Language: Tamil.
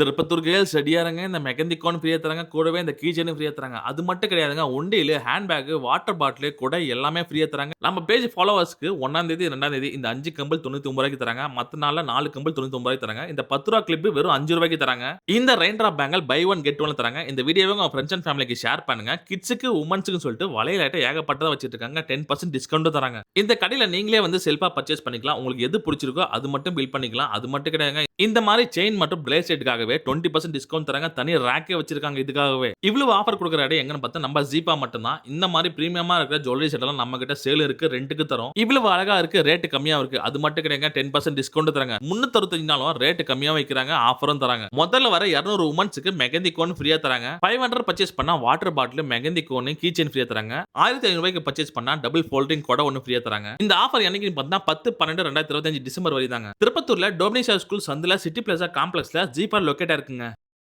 திருப்பத்தூர் கேர்ள்ஸ் ரெடியாருங்க இந்த மெகந்திகான் ஃப்ரீயா தராங்க கூடவே இந்த கீச்சனும் ஃப்ரீயா தராங்க அது மட்டும் கிடையாதுங்க ஒண்டியில ஹேண்ட்பேக் வாட்டர் பாட்டில் கூட எல்லாமே ஃப்ரீயா தராங்க நம்ம பேஜ் ஃபாலோவர்ஸ்க்கு ஒன்றாம் தேதி ரெண்டாம் தேதி இந்த அஞ்சு கம்பல் தொண்ணூத்தி ஒன்பது ரூபாய்க்கு தராங்க. மத்த நாள்ல நாலு கம்பல் தொண்ணூத்தி ஒன்பது ரூபாய்க்கு தராங்க. இந்த பத்து ரூபா கிளிப் வெறும் அஞ்சு ரூபாய்க்கு தராங்க. இந்த ரெயின்ட்ரா bangle buy one get one தராங்க. இந்த வீடியோவை உங்க ஃப்ரெண்ட்ஸ் அண்ட் ஃபேமிலிக்கு ஷேர் பண்ணுங்க. கிட்ஸுக்கு உமன்ஸுக்கு சொல்லிட்டு வலையிலாட்ட ஏகப்பட்டதாக வச்சுட்டு இருக்காங்க டென் பர்சன்ட் டிஸ்கவுண்ட் தராங்க. இந்த கடையில் நீங்களே வந்து செல்ஃபா பர்ச்சேஸ் பண்ணிக்கலாம். உங்களுக்கு எது பிடிச்சிருக்கோ அது மட்டும் பில் பண்ணிக்கலாம். அது மட்டும் கிடையாதுங்க. இந்த மாதிரி செயின் மற்றும் பிரேஸ்லெட்டுக்காகவே டுவெண்ட்டி பர்சன்ட் டிஸ்கவுண்ட் தராங்க. தனி ரேக்கே வச்சிருக்காங்க இதுக்காகவே. இவ்வளவு ஆஃபர் கொடுக்குற இடம் எங்கன்னு பார்த்தா நம்ம ஜீப்பா மட்டும்தான். இந்த மாதிரி பிரீமியமா இருக்கிற ஜுவல்லரி செட் எல்லாம் நம்ம கிட்ட சேல் இருக்கு ரெண்டுக்கு தரும். இவ்வளவு அழகா இருக்கு ரேட் கம்மியா இருக்கு. அது மட்டும் கிடையாது டென் பர்சன்ட் டிஸ்கவுண்ட் தராங்க. முன்னூத்தி நாளும் ரேட் கம்மியா வைக்கிறாங்க ஆஃபரும் தராங்க. முதல்ல வர இரநூறு உமன்ஸுக்கு மெகந்தி கோன் ஃப்ரீயா தராங்க. ஃபைவ் ஹண்ட்ரட் பர்ச்சேஸ் பண்ணா water bottle mehndi cone keychain ஃப்ரீயா தராங்க. ஆயிரத்தி ஐநூறுபாய்க்கு பர்ச்சேஸ் பண்ணா டபுள் ஃபோல்டிங் கூட ஒன்று ஃப்ரீயா தராங்க. இந்த ஆஃபர் என்னைக்கு பார்த்தா பத்து பன்னெண்டு ரெண்டாயிரத்தி இருபத்தஞ்சு டிசம்பர் வரை தாங்க திருப்பத்தூர்ல டோமினிஷா ஸ்கூல் சந்தில சிட்டி பிளாசா காம்ப்ளெக்ஸ்ல ஜீப்பா லொக்கேட்டா இருக்குங்க.